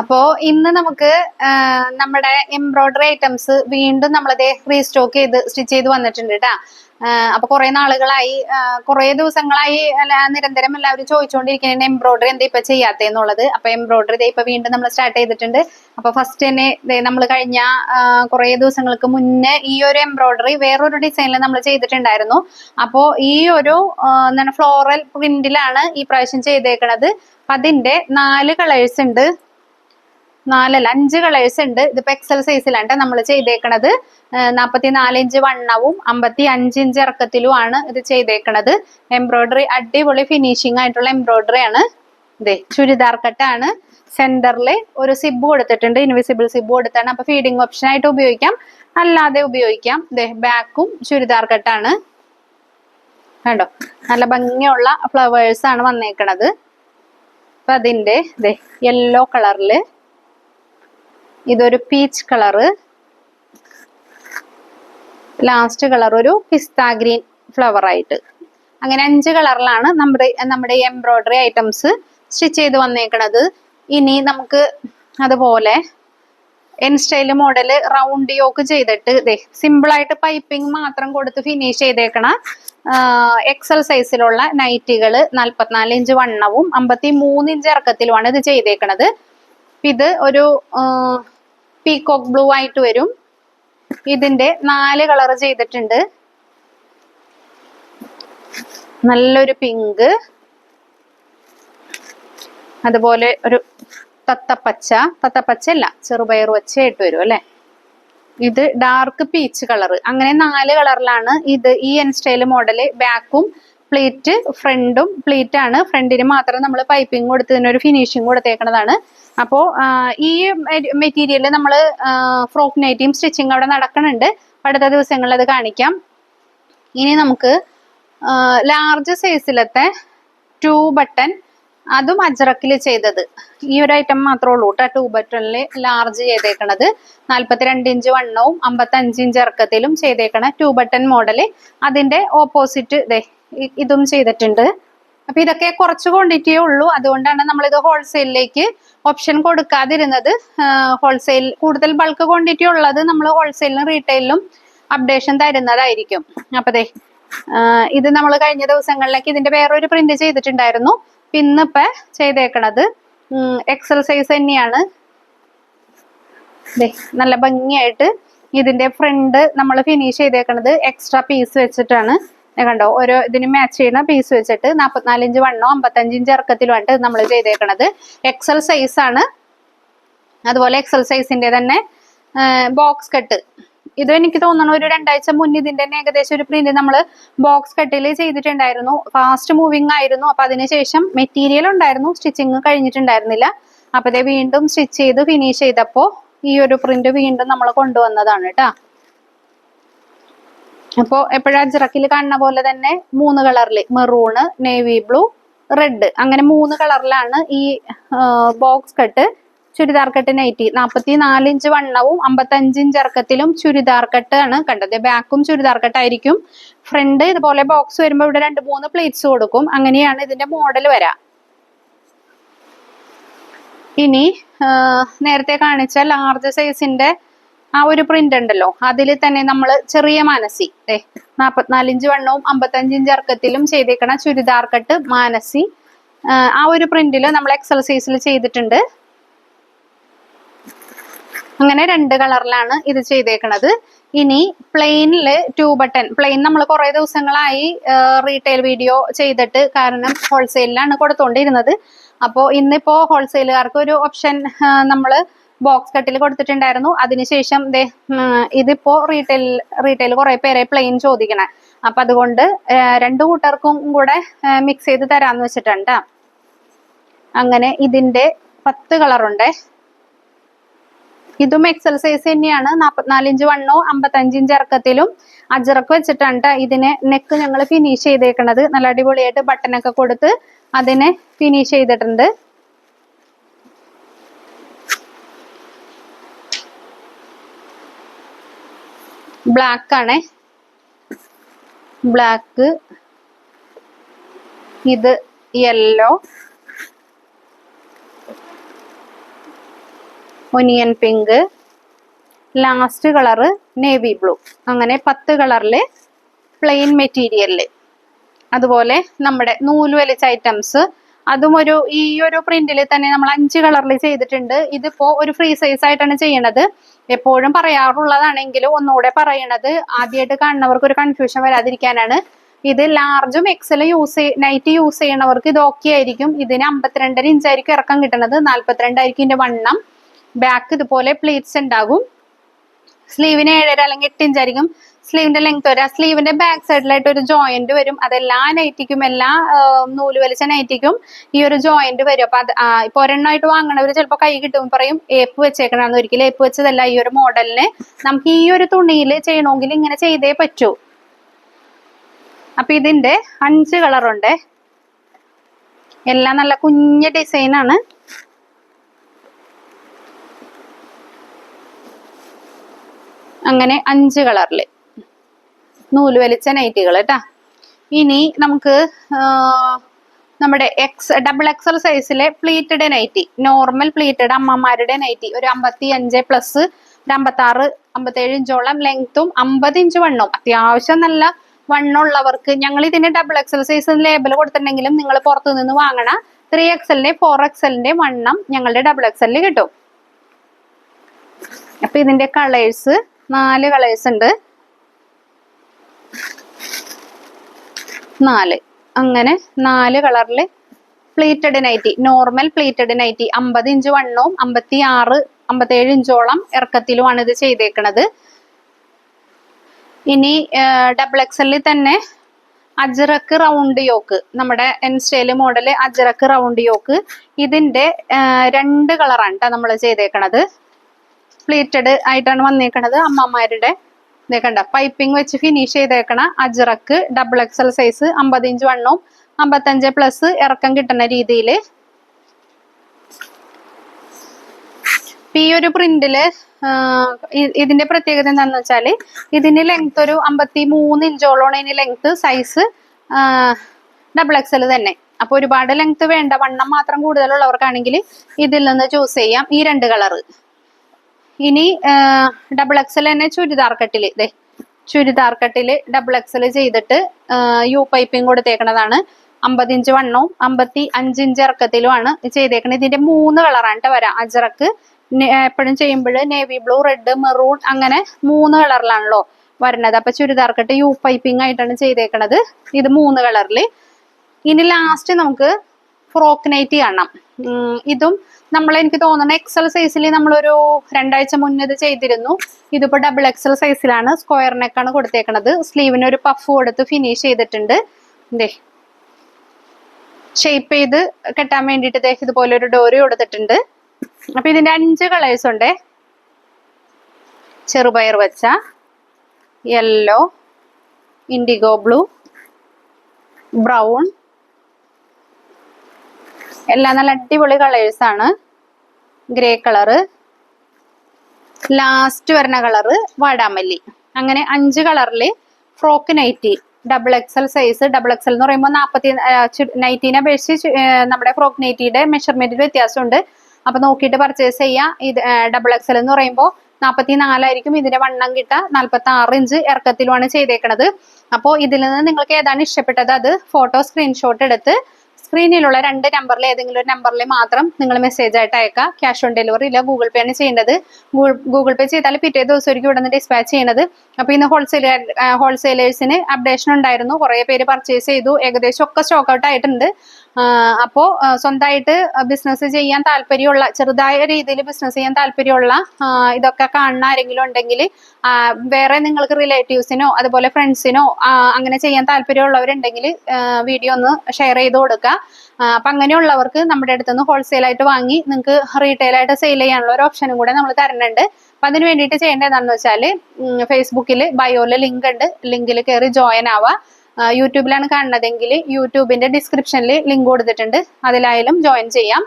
അപ്പോ ഇന്ന് നമുക്ക് നമ്മുടെ എംബ്രോയിഡറി ഐറ്റംസ് വീണ്ടും നമ്മളത് റീസ്റ്റോക്ക് ചെയ്ത് സ്റ്റിച്ച് ചെയ്ത് വന്നിട്ടുണ്ട് കേട്ടാ അപ്പൊ കുറെ നാളുകളായി കുറെ ദിവസങ്ങളായി നിരന്തരം എല്ലാവരും ചോദിച്ചുകൊണ്ടിരിക്കുന്ന എംബ്രോയിഡറി എന്താ ഇപ്പൊ ചെയ്യാത്തേന്നുള്ളത്. അപ്പൊ എംബ്രോയിഡറി ഇപ്പൊ വീണ്ടും നമ്മൾ സ്റ്റാർട്ട് ചെയ്തിട്ടുണ്ട്. അപ്പൊ ഫസ്റ്റ് തന്നെ നമ്മൾ കഴിഞ്ഞ കുറെ ദിവസങ്ങൾക്ക് മുന്നേ ഈ ഒരു എംബ്രോയിഡറി വേറൊരു ഡിസൈനിൽ നമ്മൾ ചെയ്തിട്ടുണ്ടായിരുന്നു. അപ്പോ ഈ ഒരു എന്താണ് ഫ്ലോറൽ പ്രിന്റിലാണ് ഈ പ്രാവശ്യം ചെയ്തേക്കണത്. അതിന്റെ നാല് കളേഴ്സ് ഉണ്ട്. നാലല്ല അഞ്ച് കളേഴ്സ് ഉണ്ട്. ഇതിപ്പോ എക്സൽ സൈസിലാണ് നമ്മൾ ചെയ്തേക്കണത് നാൽപ്പത്തി നാല് ഇഞ്ച് വണ്ണവും അമ്പത്തി അഞ്ച് ഇഞ്ച് ഇറക്കത്തിലുമാണ് ഇത് ചെയ്തേക്കണത്. എംബ്രോയിഡറി അടിപൊളി ഫിനിഷിംഗ് ആയിട്ടുള്ള എംബ്രോയിഡറി ആണ്. ഇതേ ചുരിദാർ കട്ടാണ്. സെന്ററിൽ ഒരു സിബ് കൊടുത്തിട്ടുണ്ട് ഇൻവിസിബിൾ സിബ് കൊടുത്താണ്. അപ്പൊ ഫീഡിംഗ് ഓപ്ഷൻ ആയിട്ട് ഉപയോഗിക്കാം. അല്ലാതെ ഉപയോഗിക്കാം. ദേ ബാക്കും ചുരിദാർ കട്ടാണ്. കണ്ടോ? നല്ല ഭംഗിയുള്ള ഫ്ലവേഴ്സ് ആണ് വന്നേക്കണത്. അപ്പൊ അതിന്റെ ദേ യെല്ലോ കളറിൽ ഇതൊരു പീച്ച് കളറ് ലാസ്റ്റ് കളർ ഒരു പിസ്ത ഗ്രീൻ ഫ്ലവർ ആയിട്ട്. അങ്ങനെ അഞ്ച് കളറിലാണ് നമ്മുടെ നമ്മുടെ എംബ്രോയിഡറി ഐറ്റംസ് സ്റ്റിച്ച് ചെയ്ത് വന്നേക്കണത്. ഇനി നമുക്ക് അതുപോലെ N style model round yoke ചെയ്തിട്ട് ദേ സിമ്പിൾ ആയിട്ട് പൈപ്പിംഗ് മാത്രം കൊടുത്ത് ഫിനിഷ് ചെയ്തേക്കണ എക്സൽ സൈസിലുള്ള നൈറ്റികൾ നാൽപ്പത്തിനാല് ഇഞ്ച് വണ്ണവും അമ്പത്തി മൂന്ന് ഇഞ്ച് ഇറക്കത്തിലുമാണ് ഇത് ചെയ്തേക്കണത്. ഇത് ഒരു പീകോക്ക് ബ്ലൂ ആയിട്ട് വരും. ഇതിന്റെ നാല് കളർ ചെയ്തിട്ടുണ്ട്. നല്ലൊരു പിങ്ക് അതുപോലെ ഒരു തത്തപ്പച്ച. തത്തപ്പച്ച അല്ല ചെറുപയർ വച്ചായിട്ട് വരും അല്ലെ? ഇത് ഡാർക്ക് പീച്ച് കളർ അങ്ങനെ നാല് കളറിലാണ് ഇത് ഈ എൻ സ്റ്റൈൽ മോഡൽ ബാക്കും പ്ലീറ്റ് ഫ്രണ്ടും പ്ലേറ്റ് ആണ്. ഫ്രണ്ടിന് മാത്രം നമ്മൾ പൈപ്പിംഗ് കൊടുത്ത് ഒരു ഫിനിഷിംഗ് കൊടുത്തേക്കുന്നതാണ് അപ്പോൾ ഈ മെറ്റീരിയൽ നമ്മൾ ഫ്രോക്ക് നൈറ്റിയും സ്റ്റിച്ചിങ് അവിടെ നടക്കുന്നുണ്ട് അടുത്ത ദിവസങ്ങളിൽ അത് കാണിക്കാം. ഇനി നമുക്ക് ലാർജ് സൈസിലത്തെ ടു ബട്ടൺ അതും അജ്രക്കിൽ ചെയ്തത്. ഈ ഒരു ഐറ്റം മാത്രമേ ഉള്ളൂ കേട്ടോ ടൂ ബട്ടണിൽ ലാർജ് ചെയ്തേക്കണത്. നാൽപ്പത്തിരണ്ട് ഇഞ്ച് വണ്ണവും അമ്പത്തഞ്ച് ഇഞ്ച് ഇറക്കത്തിലും ചെയ്തേക്കണ ടൂ ബട്ടൺ മോഡൽ അതിന്റെ ഓപ്പോസിറ്റ് ദേ ഇതും ചെയ്തിട്ടുണ്ട്. അപ്പൊ ഇതൊക്കെ കുറച്ച് ക്വാണ്ടിറ്റിയേ ഉള്ളൂ. അതുകൊണ്ടാണ് നമ്മൾ ഇത് ഹോൾസെയിലേക്ക് ഓപ്ഷൻ കൊടുക്കാതിരുന്നത് ഹോൾസെയിൽ കൂടുതൽ ബൾക്ക് ക്വാണ്ടിറ്റി ഉള്ളത് നമ്മൾ ഹോൾസെയിലും റീറ്റെയിലും അപ്ഡേഷൻ തരുന്നതായിരിക്കും. അപ്പൊ ദേ ഇത് നമ്മൾ കഴിഞ്ഞ ദിവസങ്ങളിലേക്ക് ഇതിന്റെ വേറൊരു പ്രിന്റ് ചെയ്തിട്ടുണ്ടായിരുന്നു. പിന്നിപ്പ ചെയ്തേക്കണത് എക്സൽ സൈസ് തന്നെയാണ്. നല്ല ഭംഗിയായിട്ട് ഇതിന്റെ ഫ്രണ്ട് നമ്മൾ ഫിനിഷ് ചെയ്തേക്കണത് എക്സ്ട്രാ പീസ് വെച്ചിട്ടാണ്. കണ്ടോ ഓരോ ഇതിന് മാച്ച് ചെയ്യുന്ന പീസ് വെച്ചിട്ട് നാൽപ്പത്തിനാല് ഇഞ്ച് വണ്ണോ അമ്പത്തഞ്ചിഞ്ച് ആണ് നമ്മൾ ചെയ്തേക്കണത്. എക്സൽ സൈസ് ആണ്. അതുപോലെ എക്സൽ സൈസിന്റെ തന്നെ ബോക്സ് കട്ട് ഇത് എനിക്ക് തോന്നുന്നു ഒരു രണ്ടാഴ്ച മുന്നേ ഇതിന്റെ തന്നെ ഏകദേശം ഒരു പ്രിന്റ് നമ്മൾ ബോക്സ് കട്ടിൽ ചെയ്തിട്ടുണ്ടായിരുന്നു. ഫാസ്റ്റ് മൂവിങ് ആയിരുന്നു. അപ്പൊ അതിനുശേഷം മെറ്റീരിയൽ ഉണ്ടായിരുന്നു. സ്റ്റിച്ചിങ് കഴിഞ്ഞിട്ടുണ്ടായിരുന്നില്ല. അപ്പൊ വീണ്ടും സ്റ്റിച്ച് ചെയ്ത് ഫിനിഷ് ചെയ്തപ്പോ ഈ ഒരു പ്രിന്റ് വീണ്ടും നമ്മൾ കൊണ്ടുവന്നതാണ് കേട്ടാ അപ്പോ എപ്പോഴും അജ്രക്കിൽ കാണുന്ന പോലെ തന്നെ മൂന്ന് കളറിൽ മെറൂണ് നേവി ബ്ലൂ റെഡ്. അങ്ങനെ മൂന്ന് കളറിലാണ് ഈ box cut churidar cut nighty. നാൽപ്പത്തി നാല് ഇഞ്ച് വണ്ണവും അമ്പത്തഞ്ച് ഇഞ്ച് ഇറക്കത്തിലും ചുരിദാർ കട്ട് ആണ് കണ്ടത്. ബാക്കും ചുരിദാർ കട്ടായിരിക്കും ഫ്രണ്ട് ഇതുപോലെ ബോക്സ് വരുമ്പോൾ ഇവിടെ രണ്ട് മൂന്ന് പ്ലേറ്റ്സ് കൊടുക്കും. അങ്ങനെയാണ് ഇതിന്റെ മോഡൽ വരാ. ഇനി നേരത്തെ കാണിച്ച ലാർജ് സൈസിന്റെ ആ ഒരു പ്രിന്റ് ഉണ്ടല്ലോ. അതിൽ തന്നെ നമ്മൾ ചെറിയ മാനസി. ഏ നാൽപ്പത്തിനാലിഞ്ച് വണ്ണവും അമ്പത്തഞ്ചിഞ്ച് ഇറക്കത്തിലും ചെയ്തേക്കണ ചുരിദാർ കട്ട് മാനസി. ആ, ഒരു പ്രിന്റിൽ നമ്മൾ എക്സൽ സൈസിൽ ചെയ്തിട്ടുണ്ട്. അങ്ങനെ രണ്ട് കളറിലാണ് ഇത് ചെയ്തേക്കണത്. ഇനി പ്ലെയിനിൽ ടൂ ബട്ടൺ പ്ലെയിൻ നമ്മൾ കുറേ ദിവസങ്ങളായി റീറ്റെയിൽ വീഡിയോ ചെയ്തിട്ട് കാരണം ഹോൾസെയിലാണ് കൊടുത്തോണ്ടിരുന്നത്. അപ്പോൾ ഇന്നിപ്പോ ഹോൾസെയിലുകാർക്ക് ഒരു ഓപ്ഷൻ നമ്മൾ ബോക്സ് കട്ടിൽ കൊടുത്തിട്ടുണ്ടായിരുന്നു. അതിനുശേഷം ഇതിപ്പോ റീറ്റെയിൽ റീറ്റെയിൽ കുറെ പേരെ പ്ലെയിൻ ചോദിക്കണേ. അപ്പൊ അതുകൊണ്ട് രണ്ടു കൂട്ടർക്കും കൂടെ മിക്സ് ചെയ്ത് തരാന്ന് വെച്ചിട്ടുണ്ട്. അങ്ങനെ ഇതിന്റെ പത്ത് കളറുണ്ട് ഇതും എക്സൽ സൈസ് തന്നെയാണ്. നാൽപ്പത്തിനാല് ഇഞ്ച് വണ്ണോ അമ്പത്തഞ്ച് ഇഞ്ച് ഇറക്കത്തിലും അജറക്ക് വെച്ചിട്ടുണ്ട്. ഇതിനെ നെക്ക് ഞങ്ങൾ ഫിനിഷ് ചെയ്തേക്കണത്. നല്ല അടിപൊളിയായിട്ട് ബട്ടനൊക്കെ കൊടുത്ത് അതിനെ ഫിനിഷ് ചെയ്തിട്ടുണ്ട്. ബ്ലാക്ക് ആണേ. ബ്ലാക്ക് ഇത് yellow onion pink last colour navy blue അങ്ങനെ പത്ത് കളറിൽ പ്ലെയിൻ മെറ്റീരിയലിൽ അതുപോലെ നമ്മുടെ നൂൽ വലിച്ച ഐറ്റംസ് അതും ഒരു ഈ ഒരു പ്രിന്റിൽ തന്നെ നമ്മൾ അഞ്ച് കളറിൽ ചെയ്തിട്ടുണ്ട്. ഇതിപ്പോ ഒരു ഫ്രീ സൈസ് ആയിട്ടാണ് ചെയ്യണത്. എപ്പോഴും പറയാറുള്ളതാണെങ്കിലും ഒന്നുകൂടെ പറയണത്. ആദ്യമായിട്ട് കാണുന്നവർക്ക് ഒരു കൺഫ്യൂഷൻ വരാതിരിക്കാനാണ്. ഇത് ലാർജും എക്സലും യൂസ് നൈറ്റ് യൂസ് ചെയ്യണവർക്ക് ഇത് ഓക്കെ ആയിരിക്കും. ഇതിന് അമ്പത്തിരണ്ടര ഇഞ്ചായിരിക്കും ഇറക്കം കിട്ടുന്നത് നാല്പത്തിരണ്ടായിരിക്കും ഇതിന്റെ വണ്ണം. ബാക്ക് ഇതുപോലെ പ്ലീറ്റ്സ് ഉണ്ടാകും. സ്ലീവിന് ഏഴര അല്ലെങ്കിൽ എട്ട് ഇഞ്ചായിരിക്കും സ്ലീവിന്റെ ലെങ്ത് വരാം. സ്ലീവിന്റെ ബാക്ക് സൈഡിലായിട്ട് ഒരു ജോയിന്റ് വരും. അതെല്ലാ നൈറ്റിക്കും എല്ലാ നൂൽ വലിച്ച നൈറ്റിക്കും ഈ ഒരു ജോയിന്റ് വരും. അപ്പൊ അത് ഇപ്പൊ ഒരെണ്ണമായിട്ട് വാങ്ങണവർ ചിലപ്പോൾ കൈ കിട്ടുമ്പോൾ പറയും ഏപ്പ് വെച്ചേക്കണമെന്ന് ഒരിക്കലും ഏപ്പ് വെച്ചതല്ല. ഈ ഒരു മോഡലിന് നമുക്ക് ഈ ഒരു തുണിയിൽ ചെയ്യണമെങ്കിൽ ഇങ്ങനെ ചെയ്തേ പറ്റൂ. അപ്പൊ ഇതിന്റെ അഞ്ച് കളറുണ്ട് എല്ലാം നല്ല കുഞ്ഞ ഡിസൈനാണ് അങ്ങനെ അഞ്ച് കളറിൽ നൂൽ വലിച്ച നൈറ്റികൾ കേട്ടാ ഇനി നമുക്ക് നമ്മുടെ എക്സ് ഡബിൾ എക്സൽ സൈസിലെ പ്ലീറ്റഡ് നൈറ്റി നോർമൽ പ്ലീറ്റഡ് അമ്മമാരുടെ നൈറ്റി ഒരു അമ്പത്തി അഞ്ച് പ്ലസ് ഒരു അമ്പത്തി ആറ് അമ്പത്തേഴ് ഇഞ്ചോളം ലെങ്ത്തും അമ്പത് ഇഞ്ച് വണ്ണവും അത്യാവശ്യം നല്ല വണ്ണമുള്ളവർക്ക് ഞങ്ങൾ ഇതിന്റെ ഡബിൾ എക്സൽ സൈസ് ലേബൽ കൊടുത്തിട്ടുണ്ടെങ്കിലും നിങ്ങൾ പുറത്തു നിന്ന് വാങ്ങണ ത്രീ എക്സലിന്റെ ഫോർ എക്സലിന്റെ വണ്ണം ഞങ്ങളുടെ ഡബിൾ എക്സലിൽ കിട്ടും. അപ്പൊ ഇതിന്റെ കളേഴ്സ് നാല് കളേഴ്സ് ഉണ്ട്. നാല്. അങ്ങനെ നാല് കളറിൽ pleated nighty normal pleated nighty. അമ്പത് ഇഞ്ച് വണ്ണവും അമ്പത്തി ആറ് അമ്പത്തേഴ് ഇഞ്ചോളം ഇറക്കത്തിലുമാണ് ഇത് ചെയ്തേക്കണത്. ഇനി ഡബിൾ എക്സലിൽ തന്നെ അജറക്ക് റൗണ്ട് യോക്ക്. നമ്മുടെ N style model ajrak round yoke. ഇതിന്റെ രണ്ട് കളറാണ് കേട്ടോ നമ്മൾ ചെയ്തേക്കണത്. പ്ലീറ്റഡ് ആയിട്ടാണ് വന്നേക്കണത് അമ്മമാരുടെ. ദേ കണ്ട പൈപ്പിംഗ് വെച്ച് ഫിനിഷ് ചെയ്തേക്കണ അജറക്ക് ഡബിൾ എക്സൽ സൈസ് അമ്പത് ഇഞ്ച് വണ്ണവും അമ്പത്തഞ്ച് പ്ലസ് ഇറക്കം കിട്ടുന്ന രീതിയിൽ ഈ ഒരു പ്രിന്റിൽ ഇതിന്റെ പ്രത്യേകത എന്താണെന്ന് വെച്ചാൽ ഇതിന് ലെങ്ത് ഒരു അമ്പത്തി മൂന്ന് ഇഞ്ചോളമാണ് ഇതിന് ലെങ്ത് സൈസ് ഡബിൾ എക്സൽ തന്നെ. അപ്പൊ ഒരുപാട് ലെങ്ത് വേണ്ട വണ്ണം മാത്രം കൂടുതലുള്ളവർക്കാണെങ്കിൽ ഇതിൽ നിന്ന് ചൂസ് ചെയ്യാം ഈ രണ്ട് കളറ് ഇനി ഡബിൾ എക്സൽ തന്നെ ചുരിദാർ കട്ടിൽ. ദേ ചുരിദാർ കട്ടിൽ ഡബിൾ എക്സൽ ചെയ്തിട്ട് യു പൈപ്പിംഗ് കൊടുത്തേക്കണതാണ്. അമ്പത് ഇഞ്ച് വണ്ണവും അമ്പത്തി അഞ്ച് ഇഞ്ച് ഇറക്കത്തിലുമാണ് ചെയ്തേക്കുന്നത് ഇതിന്റെ മൂന്ന് കളറാണ് വരാം. അജറക്ക് എപ്പോഴും ചെയ്യുമ്പോൾ നേവി ബ്ലൂ റെഡ് മെറൂൺ അങ്ങനെ മൂന്ന് കളറിലാണല്ലോ വരണത്. അപ്പൊ ചുരിദാർ കട്ട് യു പൈപ്പിംഗ് ആയിട്ടാണ് ചെയ്തേക്കണത് ഇത് മൂന്ന് കളറിൽ ഇനി ലാസ്റ്റ് നമുക്ക് ഫ്രോക്ക് നൈറ്റ് കാണാം. ഇതും നമ്മൾ എനിക്ക് തോന്നുന്നത് എക്സൽ സൈസിൽ നമ്മളൊരു രണ്ടാഴ്ച മുന്നേ ഇത് ചെയ്തിരുന്നു. ഇതിപ്പോ ഡബിൾ എക്സൽ സൈസിലാണ് സ്ക്വയർ കൊടുത്തേക്കണത്. സ്ലീവിന് ഒരു പഫ് കൊടുത്ത് ഫിനിഷ് ചെയ്തിട്ടുണ്ട്. ദേ. ഷേപ്പ് ചെയ്ത് കെട്ടാൻ വേണ്ടിയിട്ട് ദേ ഇതുപോലെ ഒരു ഡോറി കൊടുത്തിട്ടുണ്ട്. അപ്പൊ ഇതിന്റെ അഞ്ച് കളേഴ്സ് ഉണ്ട്. ചെറുപയർ വെച്ച യെല്ലോ ഇൻഡിഗോ ബ്ലൂ ബ്രൗൺ എല്ലാം നല്ല അടിപൊളി കളേഴ്സ് ആണ്. ഗ്രേ കളറ് ലാസ്റ്റ് വരുന്ന കളറ് വാടാമല്ലി. അങ്ങനെ അഞ്ച് കളറിൽ frock nighty double XL size double XL എന്ന് പറയുമ്പോൾ നാൽപ്പത്തി നൈറ്റീനെ അപേക്ഷിച്ച് നമ്മുടെ ഫ്രോക്ക് നൈറ്റിയുടെ മെഷർമെന്റിൽ വ്യത്യാസമുണ്ട്. അപ്പൊ നോക്കിയിട്ട് പർച്ചേസ് ചെയ്യാം. ഇത് ഡബിൾ എക്സൽ എന്ന് പറയുമ്പോൾ നാൽപ്പത്തി നാലായിരിക്കും ഇതിന്റെ വണ്ണം കിട്ട നാൽപ്പത്തി ആറ് ഇഞ്ച് ഇറക്കത്തിലുമാണ് ചെയ്തേക്കുന്നത് അപ്പോൾ ഇതിൽ നിന്ന് നിങ്ങൾക്ക് ഏതാണ് ഇഷ്ടപ്പെട്ടത് അത് ഫോട്ടോ സ്ക്രീൻഷോട്ട് എടുത്ത് സ്ക്രീനിലുള്ള രണ്ട് നമ്പറിൽ ഏതെങ്കിലും ഒരു നമ്പറിൽ മാത്രം നിങ്ങൾ മെസ്സേജ് ആയിട്ട് അയക്കുക. ക്യാഷ് ഓൺ ഡെലിവറി ഇല്ല ഗൂഗിൾ പേ ആണ് ചെയ്യേണ്ടത്. ഗൂഗിൾ പേ ചെയ്താൽ പിറ്റേ ദിവസം ഒരിക്കലും ഇവിടെ നിന്ന് ഡിസ്പാച്ച് ചെയ്യണത്. അപ്പോൾ ഇന്ന് ഹോൾസെയിൽ ഹോൾസെയിലേഴ്സിന് അപ്ഡേഷൻ ഉണ്ടായിരുന്നു. കുറേ പേര് പർച്ചേസ് ചെയ്തു. ഏകദേശം ഒക്കെ സ്റ്റോക്ക് ഔട്ട് ആയിട്ടുണ്ട്. ആഹ് അപ്പോ ആഹ് സ്വന്തമായിട്ട് ബിസിനസ് ചെയ്യാൻ താല്പര്യമുള്ള ചെറുതായ രീതിയിൽ ബിസിനസ് ചെയ്യാൻ താല്പര്യമുള്ള ഇതൊക്കെ കാണുന്ന ആരെങ്കിലും ഉണ്ടെങ്കിൽ വേറെ നിങ്ങൾക്ക് റിലേറ്റീവ്സിനോ അതുപോലെ ഫ്രണ്ട്സിനോ അങ്ങനെ ചെയ്യാൻ താല്പര്യമുള്ളവരുണ്ടെങ്കിൽ വീഡിയോ ഒന്ന് ഷെയർ ചെയ്ത് കൊടുക്കുക അപ്പം അങ്ങനെയുള്ളവർക്ക് നമ്മുടെ അടുത്ത് നിന്ന് ഹോൾസെയിൽ ആയിട്ട് വാങ്ങി നിങ്ങൾക്ക് റീറ്റെയിൽ ആയിട്ട് സെയിൽ ചെയ്യാനുള്ള ഒരു ഓപ്ഷനും കൂടെ നമ്മൾ തരുന്നുണ്ട്. അപ്പൊ അതിന് വേണ്ടിയിട്ട് ചെയ്യേണ്ടത് എന്താണെന്ന് വെച്ചാൽ ഫേസ്ബുക്കിൽ ബയോയിൽ ലിങ്ക് ഉണ്ട്. ലിങ്കിൽ കയറി ജോയിൻ ആവുക. യൂട്യൂബിലാണ് കാണുന്നതെങ്കിൽ യൂട്യൂബിന്റെ ഡിസ്ക്രിപ്ഷനിൽ ലിങ്ക് കൊടുത്തിട്ടുണ്ട്. അതിലായാലും ജോയിൻ ചെയ്യാം.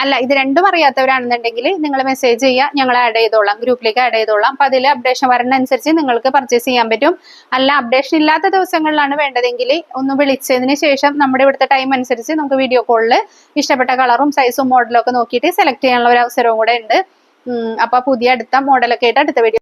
അല്ല ഇത് രണ്ടും അറിയാത്തവരാണെന്നുണ്ടെങ്കിൽ നിങ്ങൾ മെസ്സേജ് ചെയ്യുക ഞങ്ങൾ ആഡ് ചെയ്തോളാം ഗ്രൂപ്പിലേക്ക് ആഡ് ചെയ്തോളാം. അപ്പൊ അതിൽ അപ്ഡേഷൻ വരുന്നതനുസരിച്ച് നിങ്ങൾക്ക് പർച്ചേസ് ചെയ്യാൻ പറ്റും. അല്ല അപ്ഡേഷൻ ഇല്ലാത്ത ദിവസങ്ങളിലാണ് വേണ്ടതെങ്കിൽ ഒന്ന് വിളിച്ചതിന് ശേഷം നമ്മുടെ ഇവിടുത്തെ ടൈം അനുസരിച്ച് നമുക്ക് വീഡിയോ കോളിൽ ഇഷ്ടപ്പെട്ട കളറും സൈസും മോഡലും ഒക്കെ നോക്കിയിട്ട് സെലക്ട് ചെയ്യാനുള്ള ഒരു അവസരവും കൂടെ ഉണ്ട്. ഉം, അപ്പൊ പുതിയ അടുത്ത മോഡലൊക്കെ ആയിട്ട് അടുത്ത വീഡിയോ